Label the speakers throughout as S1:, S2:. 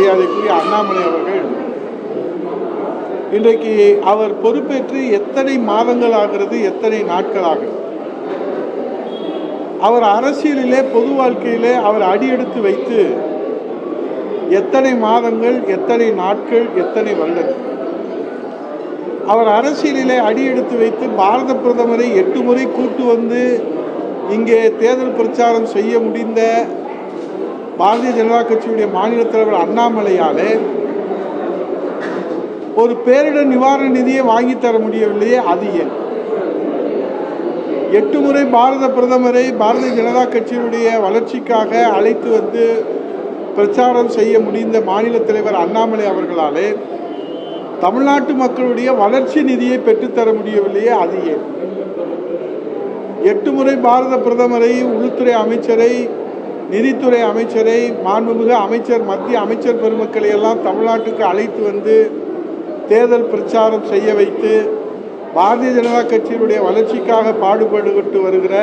S1: மரியாதைக்குரிய அண்ணாமலை அவர்கள் இன்றைக்கு அவர் பொறுப்பேற்று எத்தனை மாதங்கள் ஆகிறது எத்தனை நாட்கள் ஆகிறது. அவர் அரசியலிலே பொது வாழ்க்கையிலே அவர் அடியெடுத்து வைத்து எத்தனை மாதங்கள் எத்தனை நாட்கள் எத்தனை வருடங்கள். அவர் அரசியலிலே அடியெடுத்து வைத்து பாரத பிரதமரை எட்டு முறை கூட்டு வந்து இங்கே தேர்தல் பிரச்சாரம் செய்ய முடிந்த பாரதிய ஜனதா கட்சியுடைய மாநில தலைவர் அண்ணாமலையாலே ஒரு பேரிடர் நிவாரண நிதியை வாங்கி தர முடியவில்லையே அது ஏன்? எட்டு முறை பாரத பிரதமரை பாரதிய ஜனதா கட்சியினுடைய வளர்ச்சிக்காக அழைத்து வந்து பிரச்சாரம் செய்ய முடிந்த மாநில தலைவர் அண்ணாமலை அவர்களாலே தமிழ்நாட்டு மக்களுடைய வளர்ச்சி நிதியை பெற்றுத்தர முடியவில்லையே அது ஏன்? எட்டு முறை பாரத பிரதமரை உள்துறை அமைச்சரை நிதித்துறை அமைச்சரை மாண்புமிகு அமைச்சர் மத்திய அமைச்சர் பெருமக்களை எல்லாம் தமிழ்நாட்டுக்கு அழைத்து வந்து தேர்தல் பிரச்சாரம் செய்ய வைத்து பாரதிய ஜனதா கட்சியினுடைய வளர்ச்சிக்காக பாடுபட்டு வருகிற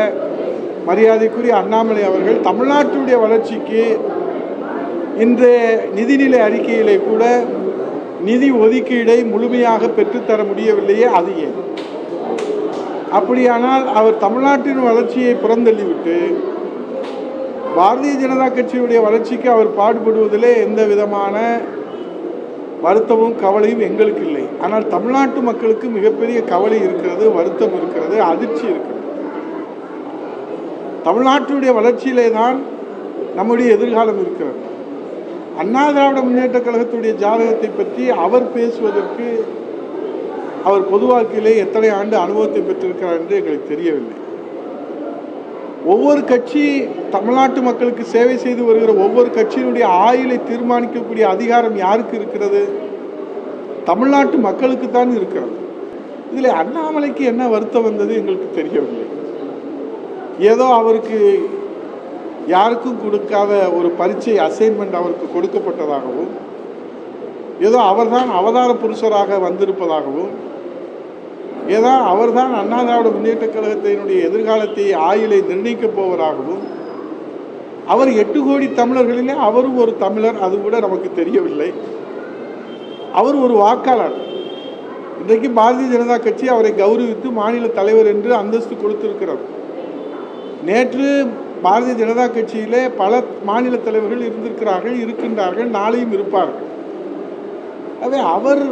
S1: மரியாதைக்குரிய அண்ணாமலை அவர்கள் தமிழ்நாட்டுடைய வளர்ச்சிக்கு இந்த நிதிநிலை அறிக்கையிலே கூட நிதி ஒதுக்கீடை முழுமையாக பெற்றுத்தர முடியவில்லையே அது ஏன்? அப்படியானால் அவர் தமிழ்நாட்டின் வளர்ச்சியை புறந்தள்ளிவிட்டு பாரதிய ஜனதா கட்சியுடைய வளர்ச்சிக்கு அவர் பாடுபடுவதிலே எந்த விதமான வருத்தமும் கவலையும் எங்களுக்கு இல்லை. ஆனால் தமிழ்நாட்டு மக்களுக்கு மிகப்பெரிய கவலை இருக்கிறது வருத்தம் இருக்கிறது அதிர்ச்சி இருக்கிறது. தமிழ்நாட்டுடைய வளர்ச்சியிலே தான் நம்முடைய எதிர்காலம் இருக்கிறது. அண்ணா திராவிட முன்னேற்ற கழகத்துடைய ஜாதகத்தை பற்றி அவர் பேசுவதற்கு அவர் பொது வாழ்க்கையிலே எத்தனை ஆண்டு அனுபவத்தை பெற்றிருக்கிறார் என்று எங்களுக்கு தெரியவில்லை. ஒவ்வொரு கட்சி தமிழ்நாட்டு மக்களுக்கு சேவை செய்து வருகிற ஒவ்வொரு கட்சியினுடைய ஆயுளை தீர்மானிக்கக்கூடிய அதிகாரம் யாருக்கு இருக்கிறது? தமிழ்நாட்டு மக்களுக்கு தான் இருக்கிறது. இதில் அண்ணாமலைக்கு என்ன வருத்தம் வந்தது எங்களுக்கு தெரியவில்லை. ஏதோ அவருக்கு யாருக்கும் கொடுக்காத ஒரு பரீட்சை அசைன்மெண்ட் அவருக்கு கொடுக்கப்பட்டதாகவும் ஏதோ அவர்தான் அவதார புருஷராக வந்திருப்பதாகவும் ஏதான் அவர்தான் அண்ணா திராவிட முன்னேற்ற கழகத்தினுடைய எதிர்காலத்தை ஆயுளை நிர்ணயிக்கப் போவதாகவும் அவர் எட்டு கோடி தமிழர்களிலே அவரும் ஒரு தமிழர் அது கூட நமக்கு தெரியவில்லை. அவர் ஒரு வாக்காளர். இன்றைக்கு பாரதிய ஜனதா கட்சி அவரை கௌரவித்து மாநில தலைவர் என்று அந்தஸ்து கொடுத்திருக்கிறார் நேற்று பாரதிய ஜனதா கட்சியிலே பல மாநில தலைவர்கள் இருந்திருக்கிறார்கள் இருக்கின்றார்கள் நாளையும் இருப்பார்கள். அதே அவர்